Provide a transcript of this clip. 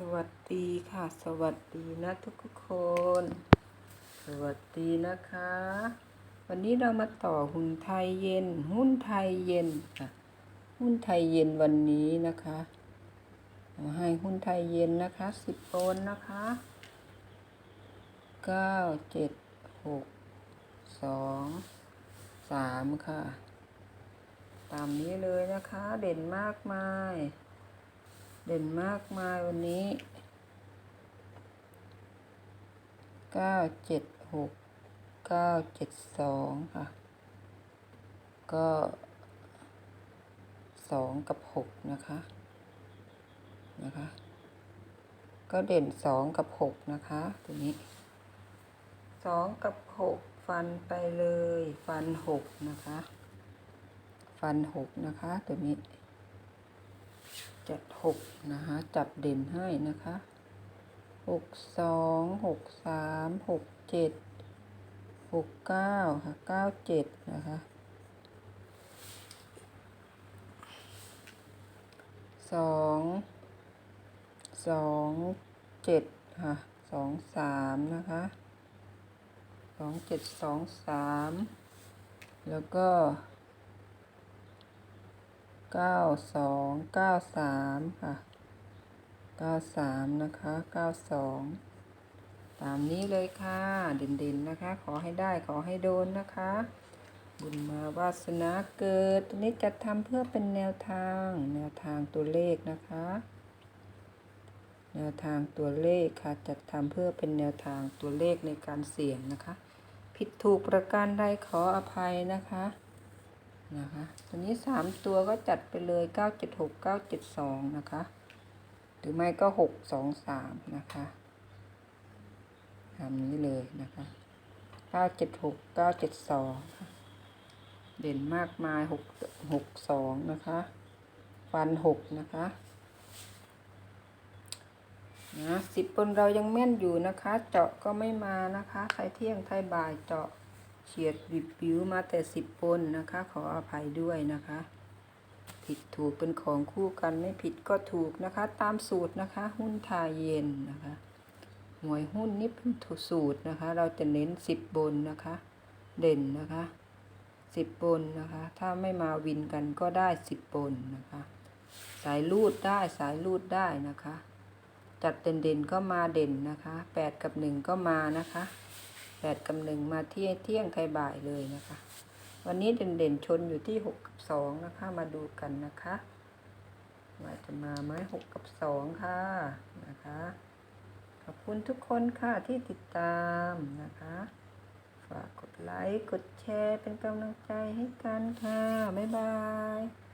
สวัสดีค่ะ สวัสดีนะทุกคน สวัสดีนะคะ วันนี้เรามาต่อหุ้นไทยเย็น หุ้นไทยเย็นค่ะหุ้นไทยเย็นวันนี้นะคะเอาให้หุ้นไทยเย็นนะคะสิบโอนนะคะเก้าเจ็ดหกสองสามค่ะ ตามนี้เลยนะคะ เด่นมากมาย เด่นมากมายวันนี้เก้าเจ็ดหกเก้าเจ็ดสองค่ะ ก็สองกับหกนะคะ นะคะ ก็เด่นสองกับหกนะคะตัวนี้สองกับหกฟันไปเลย ฟันหกนะคะ ฟันหกนะคะตัวนี้ จัดหกนะคะ จับเด่นให้นะคะหกสองหกสามหกเจ็ดหกเก้าค่ะเก้าเจ็ดนะคะสองสองเจ็ดค่ะสองสามนะคะสองเจ็ดสองสามแล้วก็ เก้าสองเก้าสามค่ะเก้าสามนะคะเก้าสองตามนี้เลยค่ะเด่นๆนะคะ ขอให้ได้ขอให้โดนนะคะ บุญมาวาสนาเกิดตัวนี้จะทำเพื่อเป็นแนวทาง แนวทางตัวเลขนะคะ แนวทางตัวเลขค่ะจัดทำเพื่อเป็นแนวทางตัวเลขในการเสี่ยงนะคะ ผิดถูกประการใดขออภัยนะคะ นะคะตัวนี้สามตัวก็จัดไปเลยเก้าเจ็ดหกเก้าเจ็ดสองนะคะ หรือไม่ก็หกสองสามนะคะทำนี้เลยนะคะเก้าเจ็ดหกเก้าเจ็ดสองเด่นมากมายหกหกสองนะคะ ฟันหกนะคะนะสิบบนเรายังแม่นอยู่นะคะ เจาะก็ไม่มานะคะไทยเที่ยงไทยบ่ายเจาะ เฉียดบิบบิวมาแต่สิบปนนะคะ ขออภัยด้วยนะคะ ผิดถูกเป็นของคู่กันไม่ผิดก็ถูกนะคะ ตามสูตรนะคะ หุ้นทายเย็นนะคะหวยหุ้นนี่เป็นสูตรนะคะ เราจะเน้นสิบบนนะคะ เด่นนะคะสิบบนนะคะ ถ้าไม่มาวินกันก็ได้สิบบนนะคะ สายลูดได้สายลูดได้นะคะ จัดเด่นๆก็มาเด่นนะคะแปดกับหนึ่งก็มานะคะ แปดกับหนึ่งมาเที่ยงเที่ยงใครบ่ายเลยนะคะ วันนี้เด่นเด่นชนอยู่ที่หกกับสองนะคะ มาดูกันนะคะว่าจะมาไหมหกกับสองค่ะนะคะ ขอบคุณทุกคนค่ะที่ติดตามนะคะ ฝากกดไลค์ กดแชร์เป็นกำลังใจให้กันค่ะ บ๊ายบาย